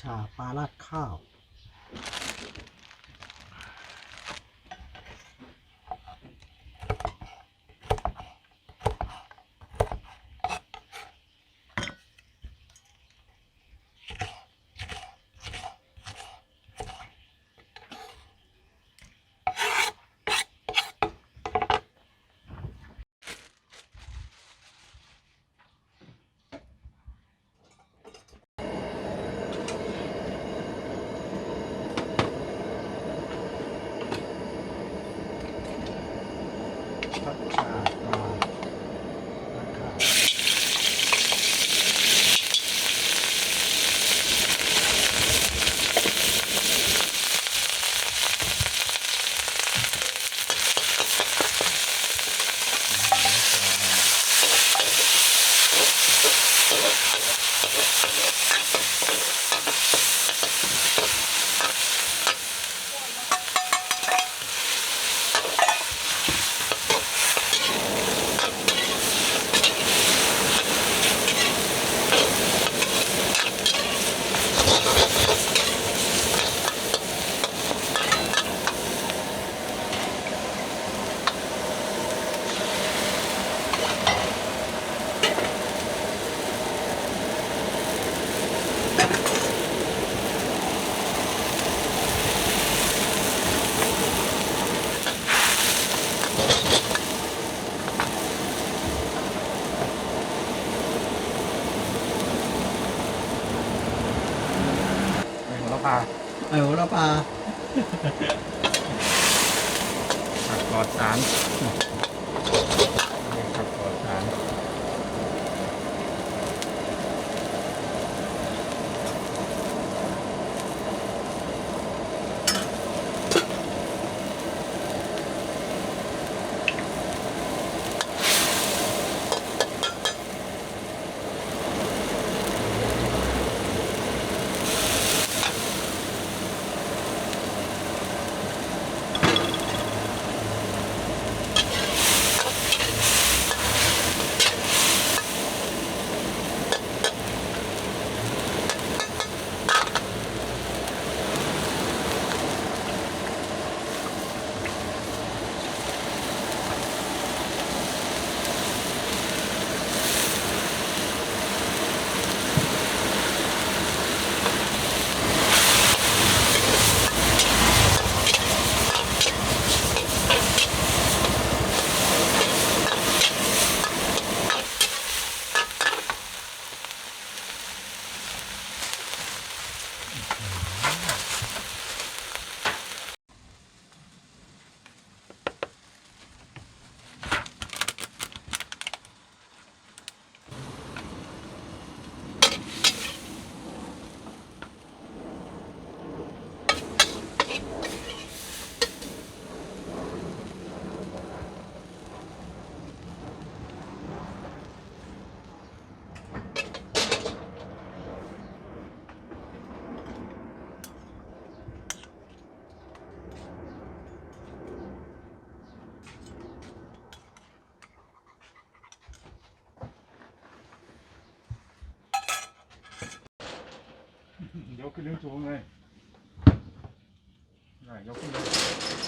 ชาปลาราดข้าว Touch that. ลาไอโหระพาผักปลอดสาร ยกขึ้นเรื่องสูงเลยได้ยกขึ้นเลย